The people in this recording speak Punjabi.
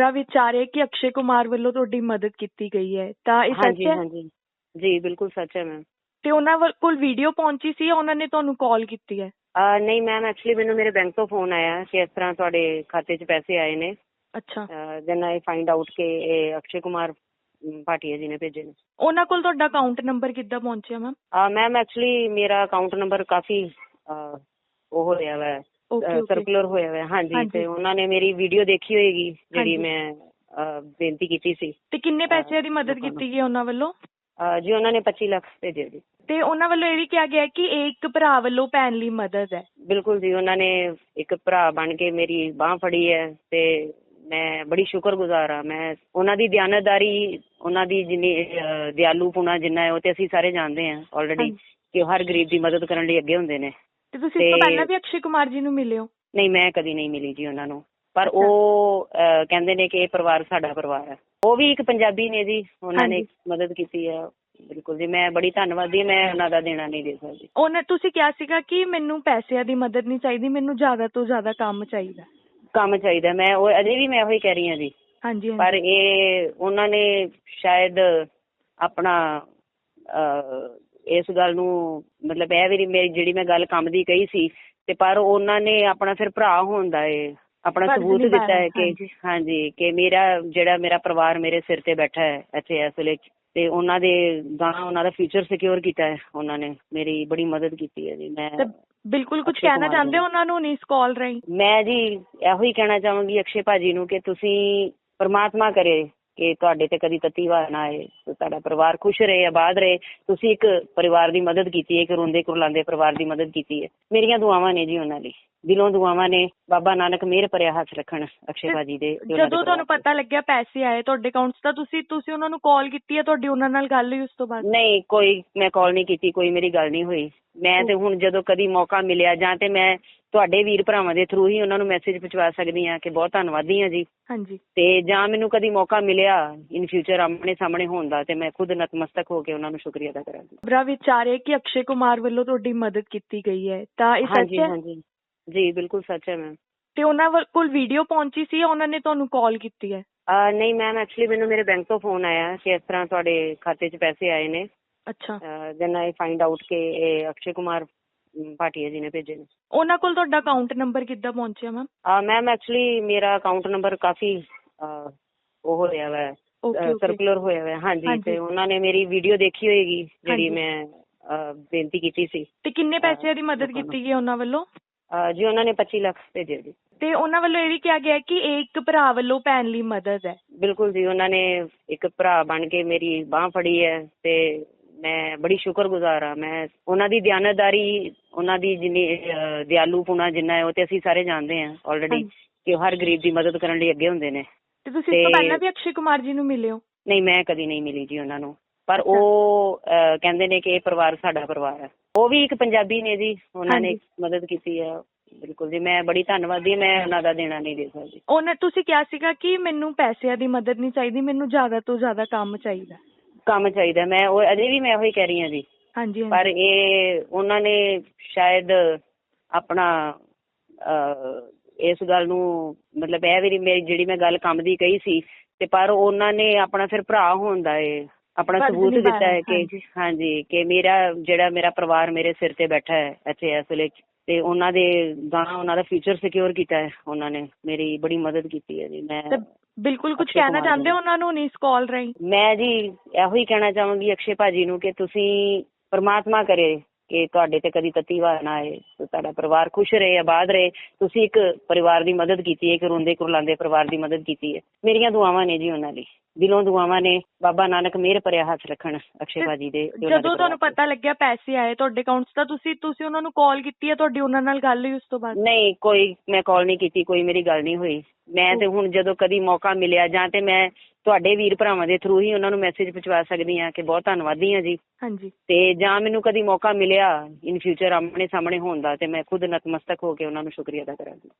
ਖਬਰਾਂ ਵਿੱਚ ਆ ਰਿਹਾ ਕਿ ਅਕਸ਼ੇ ਕੁਮਾਰ ਵੱਲੋਂ ਤੁਹਾਡੀ ਮਦਦ ਕੀਤੀ ਗਈ ਹੈ। ਤਾਂ ਇਹ ਸੱਚ ਹਾਂਜੀ ਹੈ? ਹਾਂਜੀ। ਜੀ ਬਿਲਕੁਲ ਸੱਚ ਹੈ ਮੈਮ। ਤੇ ਉਹਨਾਂ ਵੱਲ- ਕੋਲ ਵੀਡੀਓ ਪਹੁੰਚੀ ਸੀ ਜਾਂ ਉਹਨਾਂ ਨੇ ਤੁਹਾਨੂੰ ਕਾਲ ਕੀਤੀ ਹੈ? ਨਹੀਂ ਮੈਮ ਐਕਚੁਅਲੀ ਮੈਨੂੰ ਮੇਰੇ ਬੈਂਕ ਤੋਂ ਫੋਨ ਆਇਆ ਕਿ ਇਸ ਤਰ੍ਹਾਂ ਤੁਹਾਡੇ ਖਾਤੇ 'ਚ ਪੈਸੇ ਆਏ ਨੇ। ਅੱਛਾ। ਦੈਨ ਆਈ ਫਾਈਂਡ ਆਊਟ ਕਿ ਇਹ ਅਕਸ਼ੇ ਕੁਮਾਰ ਅਮ, ਭਾਟੀਆ ਜੀ ਨੇ ਭੇਜੇ ਨੇ। ਉਹਨਾਂ ਕੋਲ ਤੁਹਾਡਾ ਅਕਾਊਂਟ ਨੰਬਰ ਕਿੱਦਾਂ ਪਹੁੰਚਿਆ ਮੈਮ? ਮੈਮ ਐਕਚੁਅਲੀ ਮੇਰਾ ਅਕਾਊਂਟ ਨੰਬਰ ਕਾਫੀ ਅਹ, ਉਹ ਹੋਇਆ ਵਾ। ਸਰਕੂਲਰ ਹੋਇਆ ਵਾ ਹਾਂਜੀ। ਤੇ ਉਹਨਾਂ ਨੇ ਮੇਰੀ ਵੀਡੀਓ ਦੇਖੀ ਹੋਏਗੀ ਜਿਹੜੀ। ਮੈਂ ਬੇਨਤੀ ਕੀਤੀ ਸੀ ਤੇ ਕਿੰਨੇ ਪੈਸਿਆਂ ਦੀ ਮਦਦ। ਕੀਤੀ ਗਈ ਉਹਨਾਂ ਵੱਲੋਂ ਜੀ ਉਹਨਾਂ ਨੇ 25 ਲੱਖ ਭੇਜੇ ਜੀ ਤੇ ਉਹਨਾਂ ਵੱਲੋਂ ਇਹ ਵੀ ਕਿਹਾ ਗਿਆ ਕਿ ਇਹ ਇੱਕ ਭਰਾ ਵੱਲੋਂ ਭੈਣ ਲਈ ਮਦਦ ਹੈ ਬਿਲਕੁਲ ਜੀ ਉਹਨਾਂ ਨੇ ਇੱਕ ਭਰਾ ਬਣ ਕੇ ਮੇਰੀ ਬਾਹ ਫੜੀ ਹੈ ਤੇ ਮੈਂ ਬੜੀ ਸ਼ੁਕਰਗੁਜ਼ਾਰ ਆ ਮੈਂ ਉਹਨਾਂ ਦੀ ਦਿਆਨਤਦਾਰੀ ਉਹਨਾਂ ਦੀ ਜਿੰਨੀ ਦਿਆਲੂਪੁਣਾ ਜਿੰਨਾ ਹੈ ਉਹ ਤੇ ਅਸੀਂ ਸਾਰੇ ਜਾਣਦੇ ਹਾਂ ਆਲਰੇਡੀ। ਕਿ ਹਰ ਗਰੀਬ ਦੀ ਮਦਦ ਕਰਨ ਲਈ ਅੱਗੇ ਹੁੰਦੇ ਨੇ ਤੇ ਤੁਸੀਂ ਇਸ ਤੋਂ ਪਹਿਲਾਂ ਵੀ ਅਕਸ਼ੇ ਕੁਮਾਰ ਜੀ ਨੂੰ ਮਿਲੇ ਹੋ? ਨਹੀਂ ਮੈਂ ਕਦੀ ਨਹੀਂ ਮਿਲੀ ਜੀ ਉਹਨਾਂ ਨੂੰ। ਪਰ। ਉਹ ਕਹਿੰਦੇ ਨੇ ਕਿ ਇਹ ਪਰਿਵਾਰ ਸਾਡਾ ਪਰਿਵਾਰ ਹੈ। ਉਹ ਵੀ ਇੱਕ ਪੰਜਾਬੀ ਨੇ ਜੀ। ਉਹਨਾਂ ਨੇ। ਮਦਦ ਕੀਤੀ ਹੈ। ਬਿਲਕੁਲ ਜੀ ਮੈਂ ਬੜੀ ਧੰਨਵਾਦੀ ਮੈਂ ਉਹਨਾਂ ਦਾ ਦੇਣਾ ਨਹੀਂ ਦੇ ਸਕਦੀ। ਉਹਨੇ ਤੁਸੀਂ ਕਿਹਾ ਸੀਗਾ ਕਿ ਮੈਨੂੰ ਪੈਸਿਆਂ ਦੀ ਮਦਦ ਨਹੀਂ ਚਾਹੀਦੀ ਮੈਨੂੰ ਜ਼ਿਆਦਾ ਤੋਂ ਜ਼ਿਆਦਾ ਕੰਮ ਚਾਹੀਦਾ। ਕੰਮ ਚਾਹੀਦਾ। ਮੈਂ ਉਹ ਅਜੇ ਵੀ ਮੈਂ ਉਹੀ ਕਹਿ ਰਹੀ ਹਾਂ ਜੀ। ਹਾਂਜੀ ਪਰ ਇਹ ਉਹਨਾਂ ਨੇ ਸ਼ਾਇਦ ਆਪਣਾ ਇਸ ਗੱਲ ਨੂੰ ਮਤਲਬ ਇਹ ਵੀ ਮੇਰੀ ਜਿਹੜੀ ਮੈਂ ਗੱਲ ਕੰਮ ਦੀ ਕਹੀ ਸੀ ਤੇ ਪਰ ਉਹਨਾਂ ਨੇ ਆਪਣਾ ਫਿਰ ਭਰਾ ਹੋਣ ਦਾ ਇਹ ਆਪਣਾ ਸਬੂਤ ਦਿੱਤਾ ਹੈ ਕਿ ਹਾਂਜੀ। ਕਿ ਮੇਰਾ ਜਿਹੜਾ ਮੇਰਾ ਪਰਿਵਾਰ ਮੇਰੇ ਸਿਰ ਤੇ ਬੈਠਾ ਹੈ ਇੱਥੇ ਇਸ ਵੇਲੇ ਤੇ ਉਹਨਾਂ ਦੇ ਗਾਂ ਉਹਨਾਂ ਦਾ ਫਿਊਚਰ ਸਿਕਿਉਰ ਕੀਤਾ ਹੈ ਉਹਨਾਂ ਨੇ ਮੇਰੀ ਬੜੀ ਮਦਦ ਕੀਤੀ ਹੈ ਜੀ ਮੈਂ ਬਿਲਕੁਲ ਕੁਝ ਕਹਿਣਾ ਚਾਹੁੰਦੇ। ਉਹਨਾਂ ਨੂੰ ਨਹੀਂ ਇਸ ਕਾਲ ਰਾਹੀਂ ਮੈਂ ਜੀ ਇਹੋ ਹੀ ਕਹਿਣਾ ਚਾਹਾਂਗੀ ਅਕਸ਼ੇ ਭਾਜੀ ਨੂੰ ਕਿ ਤੁਸੀਂ ਪ੍ਰਮਾਤਮਾ ਕਰੇ ਕਿ ਤੁਹਾਡੇ ਤੇ ਕਦੀ ਤੱਤੀ ਵਾਰ ਨਾ ਆਏ ਤੁਹਾਡਾ ਪਰਿਵਾਰ ਖੁਸ਼ ਰਹੇ ਆਬਾਦ ਰਹੇ, ਤੁਸੀਂ ਇੱਕ ਪਰਿਵਾਰ ਦੀ ਮਦਦ ਕੀਤੀ ਹੈ, ਇੱਕ ਰੋਂਦੇ ਕੁਰਲਾਉਂਦੇ ਪਰਿਵਾਰ ਦੀ ਮਦਦ ਕੀਤੀ ਹੈ। ਮੇਰੀਆਂ ਦੁਆਵਾਂ ਨੇ ਜੀ ਉਹਨਾਂ ਲਈ ਦਿਲੋਂ ਦੁਆਵਾਂ ਨੇ ਬਾਬਾ ਨਾਨਕ ਮਿਹਰ ਭਰਿਆ ਹੱਥ ਰੱਖਣ ਅਕਸ਼ੇ ਭਾਜੀ ਦੇ ਤੇ ਉਹਨਾਂ ਦੇ ਜਦੋਂ ਤੁਹਾਨੂੰ ਪਰਿਵਾਰ ਪਤਾ ਲੱਗਿਆ ਪੈਸੇ ਆਏ ਤੁਹਾਡੇ ਅਕਾਊਂਟ 'ਚ ਤਾਂ ਤੁਸੀਂ ਤੁਸੀਂ ਉਹਨਾਂ ਨੂੰ ਕਾਲ ਕੀਤੀ ਹੈ ਤੁਹਾਡੀ ਉਹਨਾਂ ਨਾਲ ਗੱਲ ਹੋਈ ਉਸ ਤੋਂ ਬਾਅਦ? ਤੇ। ਨਹੀਂ ਕੋਈ ਮੈਂ ਕਾਲ ਨਹੀਂ ਕੀਤੀ ਕੋਈ ਮੇਰੀ ਗੱਲ ਨਹੀਂ ਹੋਈ। ਮੈਂ ਤੇ ਹੁਣ ਜਦੋਂ ਕਦੀ ਮੌਕਾ ਮਿਲਿਆ ਜਾਂ ਤੇ ਮੈਂ ਤੁਹਾਡੇ ਵੀਰ ਭਰਾਵਾਂ ਦੇ ਥਰੂ ਹੀ ਉਹਨਾਂ ਨੂੰ ਮੈਸੇਜ ਪਹੁੰਚਾ ਸਕਦੀ ਹਾਂ ਕਿ ਬਹੁਤ ਧੰਨਵਾਦੀ ਹਾਂ ਜੀ। ਹਾਂਜੀ। ਤੇ ਜਾਂ ਮੈਨੂੰ ਕਦੀ ਮੌਕਾ ਮਿਲਿਆ ਇਨ ਫਿਊਚਰ ਆਮਣੇ ਸਾਹਮਣੇ ਹੋਣ ਦਾ ਤੇ ਮੈਂ ਖੁਦ ਨਤਮਸਤਕ ਹੋ ਕੇ ਉਹਨਾਂ ਨੂੰ ਸ਼ੁਕਰੀਆ ਅਦਾ ਕਰਾਂਗੀ। ਖਬਰਾਂ ਵਿੱਚ ਆ ਰਿਹਾ ਕਿ ਅਕਸ਼ੇ ਕੁਮਾਰ ਵੱਲੋਂ ਤੁਹਾਡੀ ਮਦਦ ਕੀਤੀ ਗਈ ਹੈ। ਤਾਂ ਇਹ ਸੱਚ ਹਾਂਜੀ ਹੈ? ਹਾਂਜੀ। ਜੀ ਬਿਲਕੁਲ ਸੱਚ ਹੈ ਮੈਮ ਤੇ ਉਹਨਾਂ ਵੱਲ- ਕੋਲ ਵੀਡੀਓ ਪਹੁੰਚੀ ਸੀ ਜਾਂ ਉਹਨਾਂ ਨੇ ਤੁਹਾਨੂੰ ਕਾਲ ਕੀਤੀ ਹੈ? ਨਹੀਂ ਮੈਮ ਐਕਚੁਅਲੀ ਮੈਨੂੰ ਮੇਰੇ ਬੈਂਕ ਤੋਂ ਫੋਨ ਆਇਆ ਕਿ ਇਸ ਤਰ੍ਹਾਂ ਤੁਹਾਡੇ ਖਾਤੇ 'ਚ ਪੈਸੇ ਆਏ ਨੇ। ਅੱਛਾ। ਦੈਨ ਆਈ ਫਾਈਂਡ ਆਊਟ ਕਿ ਇਹ ਅਕਸ਼ੇ ਕੁਮਾਰ ਅਮ, ਭਾਟੀਆ ਜੀ ਨੇ ਭੇਜੇ ਨੇ। ਉਹਨਾਂ ਕੋਲ ਤੁਹਾਡਾ ਅਕਾਊਂਟ ਨੰਬਰ ਕਿੱਦਾਂ ਪਹੁੰਚਿਆ ਮੈਮ ਮੈਮ ਐਕਚੁਅਲੀ ਮੇਰਾ ਅਕਾਊਂਟ ਨੰਬਰ ਕਾਫੀ ਅਹ, ਉਹ ਹੋਇਆ ਵਾ ਓਕੇ ਓਕੇ ਸਰਕੂਲਰ ਹੋਇਆ ਵਾ। ਹਾਂਜੀ ਹਾਂਜੀ। ਤੇ ਉਹਨਾਂ ਨੇ ਮੇਰੀ ਵੀਡੀਓ ਦੇਖੀ ਹੋਏਗੀ ਜਿਹੜੀ ਹਾਂਜੀ। ਮੈਂ ਅਹ, ਬੇਨਤੀ ਕੀਤੀ ਸੀ। ਤੇ ਕਿੰਨੇ ਪੈਸਿਆਂ ਦੀ ਮਦਦ। ਕੀਤੀ ਗਈ ਉਹਨਾਂ ਵੱਲੋਂ? ਅਹ, ਜੀ ਉਹਨਾਂ ਨੇ 25 ਲੱਖ ਭੇਜੇ ਜੀ ਤੇ ਉਹਨਾਂ ਵੱਲੋਂ ਇਹ ਵੀ ਕਿਹਾ ਗਿਆ ਕਿ ਇਹ ਇੱਕ ਭਰਾ ਵੱਲੋਂ ਭੈਣ ਲਈ ਮਦਦ ਹੈ। ਬਿਲਕੁਲ ਜੀ ਉਹਨਾਂ ਨੇ ਇੱਕ ਭਰਾ ਬਣ ਕੇ ਮੇਰੀ ਬਾਹ ਫੜੀ ਹੈ ਤੇ ਮੈਂ ਬੜੀ ਸ਼ੁਕਰਗੁਜ਼ਾਰ ਆ ਮੈਂ ਉਹਨਾਂ ਦੀ ਦਿਆਨਤਦਾਰੀ ਉਹਨਾਂ ਦੀ ਜਿੰਨੀ ਦਿਆਲੂਪੁਣਾ ਜਿੰਨਾ ਹੈ ਉਹ ਤੇ ਅਸੀਂ ਸਾਰੇ ਜਾਣਦੇ ਹਾਂ ਆਲਰੇਡੀ। ਕਿ ਹਰ ਗਰੀਬ ਦੀ ਮਦਦ ਕਰਨ ਲਈ ਅੱਗੇ ਹੁੰਦੇ ਨੇ। ਤੇ ਤੁਸੀਂ ਇਸ ਤੇ- ਪਹਿਲਾਂ ਵੀ ਅਕਸ਼ੇ ਕੁਮਾਰ ਜੀ ਨੂੰ ਮਿਲੇ ਹੋ? ਨਹੀਂ ਮੈਂ ਕਦੀ ਨਹੀਂ ਮਿਲੀ ਜੀ ਉਹਨਾਂ ਨੂੰ। ਪਰ ਉਹ ਕਹਿੰਦੇ ਨੇ ਕਿ ਇਹ ਪਰਿਵਾਰ ਸਾਡਾ ਪਰਿਵਾਰ ਹੈ। ਉਹ ਵੀ ਇੱਕ ਪੰਜਾਬੀ ਨੇ ਜੀ ਉਹਨਾਂ ਨੇ। ਮਦਦ ਕੀਤੀ ਹੈ। ਬਿਲਕੁਲ ਜੀ ਮੈਂ ਬੜੀ ਧੰਨਵਾਦੀ ਮੈਂ ਉਹਨਾਂ ਦਾ ਦੇਣਾ ਨਹੀਂ ਦੇ ਸਕਦੀ। ਉਹਨੇ ਤੁਸੀਂ ਕਿਹਾ ਸੀਗਾ ਕਿ ਮੈਨੂੰ ਪੈਸਿਆਂ ਦੀ ਮਦਦ ਨਹੀਂ ਚਾਹੀਦੀ ਮੈਨੂੰ ਜ਼ਿਆਦਾ ਤੋਂ ਜ਼ਿਆਦਾ ਕੰਮ ਚਾਹੀਦਾ। ਕੰਮ ਚਾਹੀਦਾ ਮੈਂ ਉਹ ਅਜੇ ਵੀ ਮੈਂ ਉਹੀ ਕਹਿ ਰਹੀ ਹਾਂ ਜੀ। ਹਾਂਜੀ ਪਰ ਇਹ ਉਹਨਾਂ ਨੇ ਸ਼ਾਇਦ ਆਪਣਾ ਇਸ ਗੱਲ ਨੂੰ ਮਤਲਬ ਇਹ ਵੀ ਮੇਰੀ ਜਿਹੜੀ ਮੈਂ ਗੱਲ ਕੰਮ ਦੀ ਕਹੀ ਸੀ ਤੇ ਪਰ ਉਹਨਾਂ ਨੇ ਆਪਣਾ ਫਿਰ ਭਰਾ ਹੋਣ ਦਾ ਇਹ ਆਪਣਾ ਸਬੂਤ ਦਿੱਤਾ ਹੈ ਕਿ ਹਾਂਜੀ। ਕਿ ਮੇਰਾ ਜਿਹੜਾ ਮੇਰਾ ਪਰਿਵਾਰ ਮੇਰੇ ਸਿਰ ਤੇ ਬੈਠਾ ਹੈ ਇੱਥੇ ਇਸ ਵੇਲੇ ਤੇ ਉਹਨਾਂ ਦੇ ਗਾਂ ਉਹਨਾਂ ਦਾ ਫਿਊਚਰ ਸਿਕਿਉਰ ਕੀਤਾ ਹੈ ਉਹਨਾਂ ਨੇ ਮੇਰੀ ਬੜੀ ਮਦਦ ਕੀਤੀ ਹੈ ਜੀ ਮੈਂ ਬਿਲਕੁਲ ਕੁਝ ਕਹਿਣਾ ਚਾਹੁੰਦੇ ਹੋ। ਉਹਨਾਂ ਨੂੰ ਨਹੀਂ ਇਸ ਕਾਲ ਰਾਹੀਂ ਮੈਂ ਜੀ ਇਹੋ ਹੀ ਕਹਿਣਾ ਚਾਹਾਂਗੀ ਅਕਸ਼ੇ ਭਾਜੀ ਨੂੰ ਕਿ ਤੁਸੀਂ ਪ੍ਰਮਾਤਮਾ ਕਰੇ ਕਿ ਤੁਹਾਡੇ ਤੇ ਕਦੀ ਤੱਤੀ ਵਾਰ ਨਾ ਆਏ ਤੇ ਤੁਹਾਡਾ ਪਰਿਵਾਰ ਖੁਸ਼ ਰਹੇ ਆਬਾਦ ਰਹੇ। ਤੁਸੀਂ ਇੱਕ ਪਰਿਵਾਰ ਦੀ ਮਦਦ ਕੀਤੀ ਹੈ ਇੱਕ ਰੋਂਦੇ ਕੁਰਲਾਉਂਦੇ ਪਰਿਵਾਰ ਦੀ ਮਦਦ ਕੀਤੀ ਹੈ। ਮੇਰੀਆਂ ਦੁਆਵਾਂ ਨੇ ਜੀ ਉਹਨਾਂ ਲਈ ਦਿਲੋਂ ਦੁਆਵਾਂ ਨੇ ਬਾਬਾ ਨਾਨਕ ਮਿਹਰ ਭਰਿਆ ਹੱਥ ਰੱਖਣ ਅਕਸ਼ੇ ਭਾਜੀ ਦੇ ਜਦੋਂ ਤੁਹਾਨੂੰ ਪਤਾ ਲੱਗਿਆ ਪੈਸੇ ਆਏ ਤੁਹਾਡੇ ਅਕਾਊਂਟ 'ਚ ਤਾਂ ਤੁਸੀਂ ਤੁਸੀਂ ਉਹਨਾਂ ਨੂੰ ਕਾਲ ਕੀਤੀ ਹੈ ਤੁਹਾਡੀ ਉਹਨਾਂ ਨਾਲ ਗੱਲ ਹੋਈ ਉਸ ਤੋਂ ਬਾਅਦ। ਨਹੀਂ ਕੋਈ ਮੈਂ ਕਾਲ ਨਹੀਂ ਕੀਤੀ ਕੋਈ ਮੇਰੀ ਗੱਲ ਨਹੀਂ ਹੋਈ। ਮੈਂ ਤੇ ਹੁਣ ਜਦੋਂ ਕਦੀ ਮੌਕਾ ਮਿਲਿਆ ਜਾਂ ਤੇ ਮੈਂ ਤੁਹਾਡੇ ਵੀਰ ਭਰਾਵਾਂ ਦੇ ਥਰੂ ਹੀ ਉਹਨਾਂ ਨੂੰ ਮੈਸੇਜ ਪਹੁੰਚਾ ਸਕਦੀ ਹਾਂ ਕਿ ਬਹੁਤ ਧੰਨਵਾਦੀ ਹਾਂ ਜੀ। ਹਾਂਜੀ। ਤੇ ਜਾਂ ਮੈਨੂੰ ਕਦੀ ਮੌਕਾ ਮਿਲਿਆ ਇਨ ਫਿਊਚਰ ਆਮਣੇ ਸਾਹਮਣੇ ਹੋਣ ਦਾ ਤੇ ਮੈਂ ਖੁਦ ਨਤਮਸਤਕ ਹੋ ਕੇ ਉਹਨਾਂ ਨੂੰ ਸ਼ੁਕਰੀਆ ਅਦਾ ਕਰਾਂਗੀ।